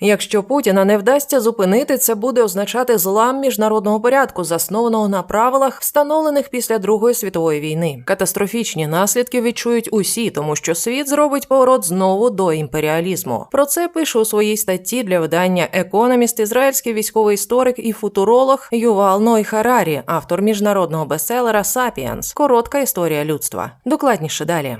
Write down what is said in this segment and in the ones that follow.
Якщо Путіна не вдасться зупинити, це буде означати злам міжнародного порядку, заснованого на правилах, встановлених після Другої світової війни. Катастрофічні наслідки відчують усі, тому що світ зробить поворот знову до імперіалізму. Про це пише у своїй статті для видання Економіст, ізраїльський військовий історик і футуролог Ювал Ной Харарі, автор міжнародного бестселера Сапіенс. Коротка історія людства. Докладніше далі.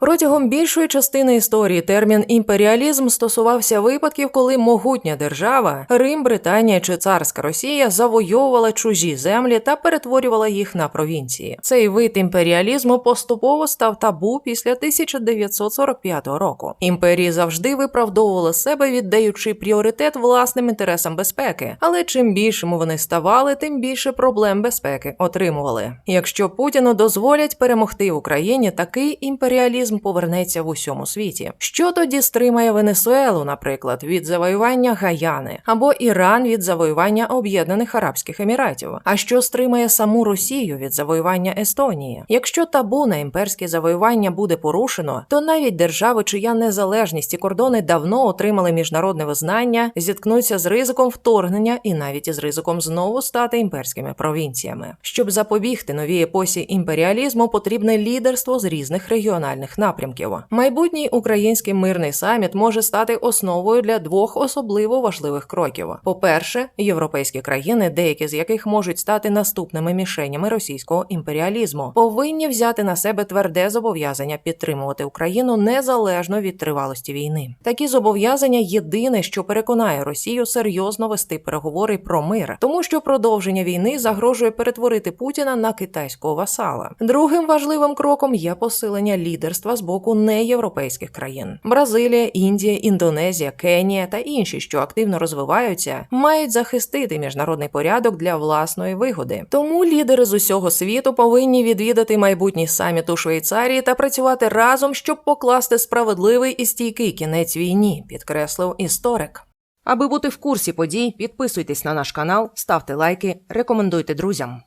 Протягом більшої частини історії термін імперіалізм стосувався випадків, коли могутня держава Рим, Британія чи царська Росія завойовувала чужі землі та перетворювала їх на провінції. Цей вид імперіалізму поступово став табу після 1945 року. Імперії завжди виправдовували себе, віддаючи пріоритет власним інтересам безпеки. Але чим більшими вони ставали, тим більше проблем безпеки отримували. Якщо Путіну дозволять перемогти Україні, такий імперіалізм повернеться в усьому світі. Що тоді стримає Венесуелу, наприклад, від завоювання Гаяни або Іран від завоювання Об'єднаних Арабських Еміратів? А що стримає саму Росію від завоювання Естонії? Якщо табу на імперське завоювання буде порушено, то навіть держави, чия незалежність і кордони давно отримали міжнародне визнання, зіткнуться з ризиком вторгнення і навіть із ризиком знову стати імперськими провінціями. Щоб запобігти новій епосі імперіалізму, потрібне лідерство з різних регіональних напрямків. Майбутній український мирний саміт може стати основою для двох особливо важливих кроків: по-перше, європейські країни, деякі з яких можуть стати наступними мішенями російського імперіалізму, повинні взяти на себе тверде зобов'язання підтримувати Україну незалежно від тривалості війни. Такі зобов'язання єдине, що переконає Росію серйозно вести переговори про мир, тому що продовження війни загрожує перетворити Путіна на китайського васала. Другим важливим кроком є посилення лідерства з боку неєвропейських країн. Бразилія, Індія, Індонезія, Кенія та інші, що активно розвиваються, мають захистити міжнародний порядок для власної вигоди. Тому лідери з усього світу повинні відвідати майбутній саміт у Швейцарії та працювати разом, щоб покласти справедливий і стійкий кінець війні, підкреслив історик. Аби бути в курсі подій, підписуйтесь на наш канал, ставте лайки, рекомендуйте друзям.